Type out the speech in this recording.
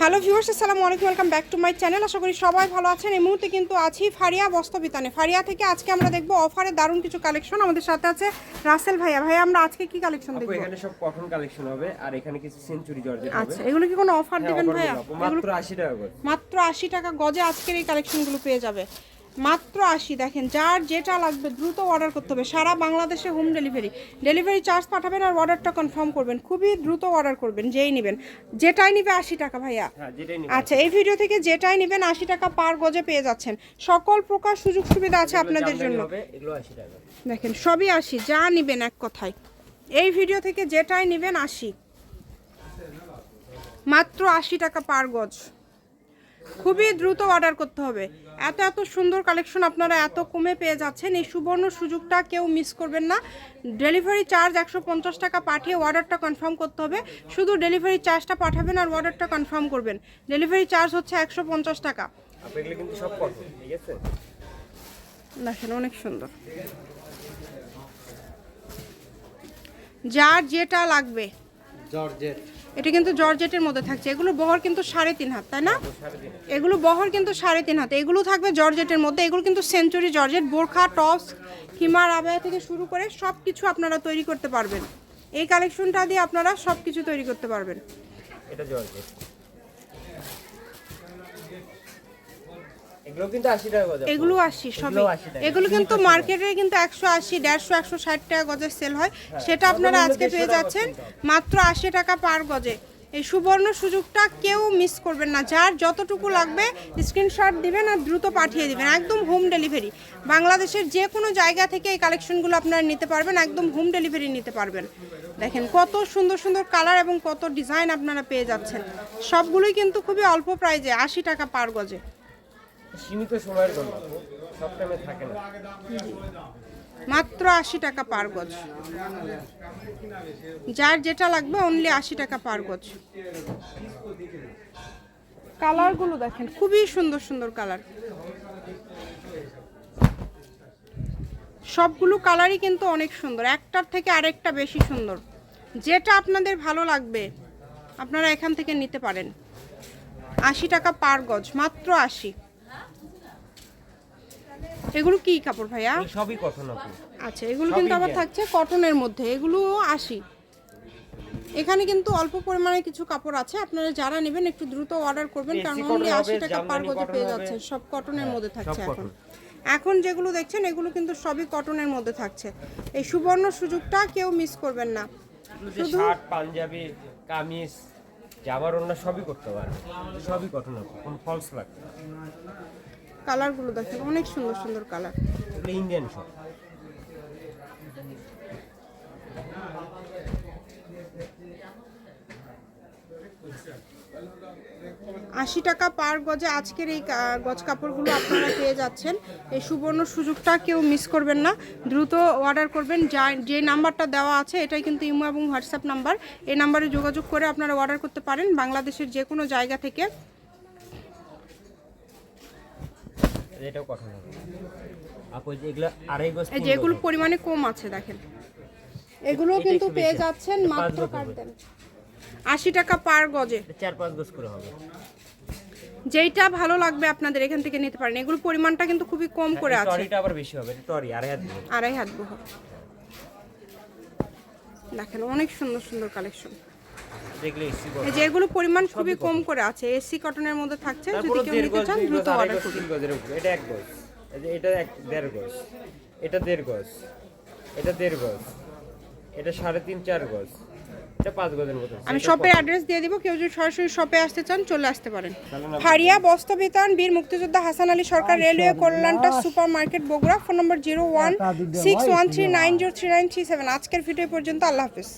Hello viewers আসসালামু আলাইকুম welcome back to my channel. আশা করি সবাই ভালো আছেন। এই মুহূর্তে কিন্তু আছি ফারিয়া বস্তবিতানে ফারিয়া থেকে আজকে আমরা দেখব অফারে দারুণ কিছু কালেকশন আমাদের সাথে আছে রাসেল ভাইয়া। ভাইয়া আমরা আজকে কি কালেকশন দেখব? এখানে সব কটন কালেকশন হবে আর এখানে কিছু সেঞ্চুরি জর্জেট হবে। আচ্ছা এগুলো কি কোনো অফার হ্যাঁ, দিবেন ভাইয়া? মাত্র 80 টাকা করে। মাত্র আশি টাকা গজে আজকের এই কালেকশনগুলো পেয়ে যাবে। মাত্র আশি দেখেন যার যেটা লাগবে দ্রুত অর্ডার করতে হবে। সারা বাংলাদেশে হোম ডেলিভারি ডেলিভারি চার্জ পাঠাবেন আর অর্ডারটা কনফার্ম করবেন। খুবই দ্রুত অর্ডার করবেন যেই নেবেন। যেটাই নিবে আশি টাকা ভাইয়া। হ্যাঁ আচ্ছা এই ভিডিও থেকে যেটাই নেবেন আশি টাকা পার গজে পেয়ে যাচ্ছেন। সকল প্রকার সুযোগ সুবিধা আছে আপনাদের জন্য। হবে এগুলো 80 টাকা। দেখেন সবই আশি যা নেবেন এক কথায়। এই ভিডিও থেকে যেটাই নেবেন আশি। মাত্র আশি টাকা পার গজ। খুবই দ্রুত অর্ডার করতে হবে। এত এত সুন্দর কালেকশন আপনারা এত কমে পেয়ে যাচ্ছেন। এই সুবর্ণ সুযোগটা কেউ মিস করবেন না। ডেলিভারি চার্জ একশো পঞ্চাশ টাকা পাঠিয়ে অর্ডারটা কনফার্ম করতে হবে। শুধু ডেলিভারি চার্জটা পাঠাবেন আর অর্ডারটা কনফার্ম করবেন। ডেলিভারি চার্জ হচ্ছে একশো পঞ্চাশ টাকা। আপু এগুলো কিন্তু সব কটন ঠিক আছে? দেখেন অনেক সুন্দর। যার যেটা লাগবে। জর্জেট এটা কিন্তু জর্জেটের মধ্যে থাকছে। এগুলো বহর কিন্তু সাড়ে তিন হাত, তাই না? এগুলো বহর কিন্তু সাড়ে তিন হাত। এগুলো থাকবে জর্জেটের মধ্যে। এগুলো কিন্তু সেঞ্চুরি জর্জেট, বোরখা, টপস হিমার আবায়া থেকে শুরু করে সব কিছু আপনারা তৈরি করতে পারবেন। এই কালেকশনটা দিয়ে আপনারা সব কিছু তৈরি করতে পারবেন। এটা জর্জেট। এগুলো কিন্তু 80 টাকা করে এগুলো আশি সবই। 80। এগুলো কিন্তু মার্কেটে কিন্তু একশো আশি দেড়শো একশো ষাট টাকা গজের সেল হয়। সেটা আপনারা আজকে পেয়ে যাচ্ছেন মাত্র আশি টাকা পার গজে। এই সুবর্ণ সুযোগটা কেউ মিস করবেন না। যার যতটুকু লাগবে স্ক্রিনশট দিবেন আর দ্রুত পাঠিয়ে দিবেন। একদম হোম ডেলিভারি বাংলাদেশের যে কোনো জায়গা থেকে এই কালেকশনগুলো আপনারা নিতে পারবেন। একদম হোম ডেলিভারি নিতে পারবেন। দেখেন কত সুন্দর সুন্দর কালার এবং কত ডিজাইন আপনারা পেয়ে যাচ্ছেন। সবগুলোই কিন্তু খুবই অল্প প্রাইজে আশি টাকা পার গজে। সীমিত সময়ের জন্য সব টাইমে থাকে না। মাত্র আশি টাকা পার গজ। যার যেটা লাগবে অনলি আশি টাকা পার গজ। কালারগুলো দেখেন, খুবই সুন্দর সুন্দর কালার সবগুলো কালারই কিন্তু অনেক সুন্দর, একটার থেকে আরেকটা বেশি সুন্দর। যেটা আপনাদের ভালো লাগবে, আপনারা এখান থেকে নিতে পারেন। আশি টাকা পার গজ, মাত্র আশি। এগুলো কি কাপড় ভাইয়া? সবই কটন আচ্ছা এগুলো কিন্তু আবার থাকছে কটনের মধ্যে। এগুলো আশি। এখানে কিন্তু অল্প পরিমাণে কিছু কাপড় আছে। আপনারা যারা নেবেন একটু দ্রুত অর্ডার করবেন কারণ অনলি আশি টাকা পার গজে পেয়ে। যাচ্ছে। সব কটনের মধ্যে থাকছে এখন। এখন যেগুলো দেখছেন এগুলো কিন্তু সবই কটনের মধ্যে থাকছে। এই সুবর্ণ সুযোগটা কেউ মিস করবেন না। যে শার্ট পাঞ্জাবি কামিজ জামার অন্য সবই করতে পারবে সবই কটন কোন ফলস লাগবে না। কালারগুলো দেখেন অনেক সুন্দর সুন্দর কালার। ইন্ডিয়ান সব আশি টাকা পার গজে আজকের এই গজ কাপড়গুলো আপনারা পেয়ে যাচ্ছেন। এই সুবর্ণ সুযোগটা কেউ মিস করবেন না। দ্রুত অর্ডার করবেন। যা যে নাম্বারটা দেওয়া আছে এটাই কিন্তু ইমো এবং হোয়াটসঅ্যাপ নাম্বার। এই নাম্বারে যোগাযোগ করে আপনারা অর্ডার করতে পারেন। বাংলাদেশের যে কোনো জায়গা থেকে এটাও কটন হবে আপু এগুলো আড়াই গজ এই তিন যে গজ এগুলো হবে। পরিমাণে কম আছে দেখেন। এগুলোও কিন্তু পেয়ে যাচ্ছেন মাত্র গজ কাট আশি টাকা পার গজে। চার পাঁচ গজ করে হবে। যেইটা ভালো লাগবে আপনাদের এখান থেকে নিতে পারেন। এগুলো পরিমাণটা কিন্তু খুবই কম করে এই আছে। টরিটা আবার বেশি হবে টরি আড়াই হাত আড়াই হাত বহর দেখেন অনেক সুন্দর সুন্দর কালেকশন। দেখলে এসি এই যে এগুলো পরিমাণ খুবই কম করে আছে এসি কটনের মধ্যে থাকছে যদি কেউ নিতে চান দ্রুত অর্ডার করুন এটা এক গজ। এই যে এটা এক দেড় গজ। এটা দেড় গজ। এটা দেড় গজ। এটা সাড়ে তিন চার গজ। আমি শপের অ্যাড্রেস দিয়ে দিব কেউ যদি সরাসরি শপে আসতে চান চলে আসতে পারেন। তাহলে না- ফারিয়া বস্ত্রবিতান বীর মুক্তিযোদ্ধা Hasan Ali Sarkar railway কল্যাণটা super market Bogura. Phone number zero one six one three nine zero three nine three seven আজকের ভিডিও পর্যন্ত আল্লাহ হাফিজ।